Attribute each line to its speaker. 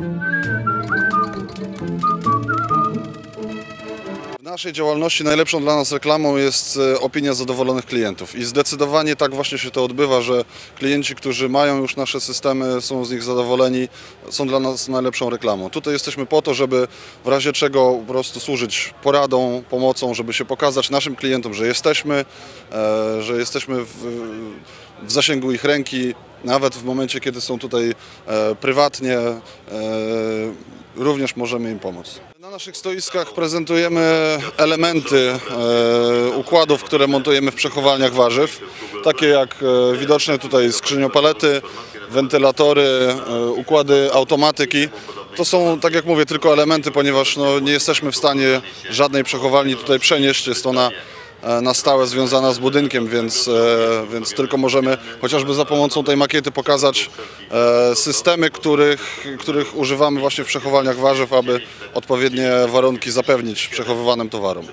Speaker 1: W naszej działalności najlepszą dla nas reklamą jest e, opinia zadowolonych klientów i zdecydowanie tak właśnie się to odbywa, że klienci, którzy mają już nasze systemy, są z nich zadowoleni, są dla nas najlepszą reklamą. Tutaj jesteśmy po to, żeby w razie czego po prostu służyć poradą, pomocą, żeby się pokazać naszym klientom, że jesteśmy, e, że jesteśmy w, w zasięgu ich ręki, nawet w momencie, kiedy są tutaj e, prywatnie, również możemy im pomóc. Na naszych stoiskach prezentujemy elementy e, układów, które montujemy w przechowalniach warzyw, takie jak e, widoczne tutaj skrzyniopalety, wentylatory, e, układy automatyki. To są, tak jak mówię, tylko elementy, ponieważ no, nie jesteśmy w stanie żadnej przechowalni tutaj przenieść. Jest ona na stałe związana z budynkiem, więc, e, więc tylko możemy chociażby za pomocą tej makiety pokazać e, systemy, których, których używamy właśnie w przechowalniach warzyw, aby odpowiednie warunki zapewnić przechowywanym towarom.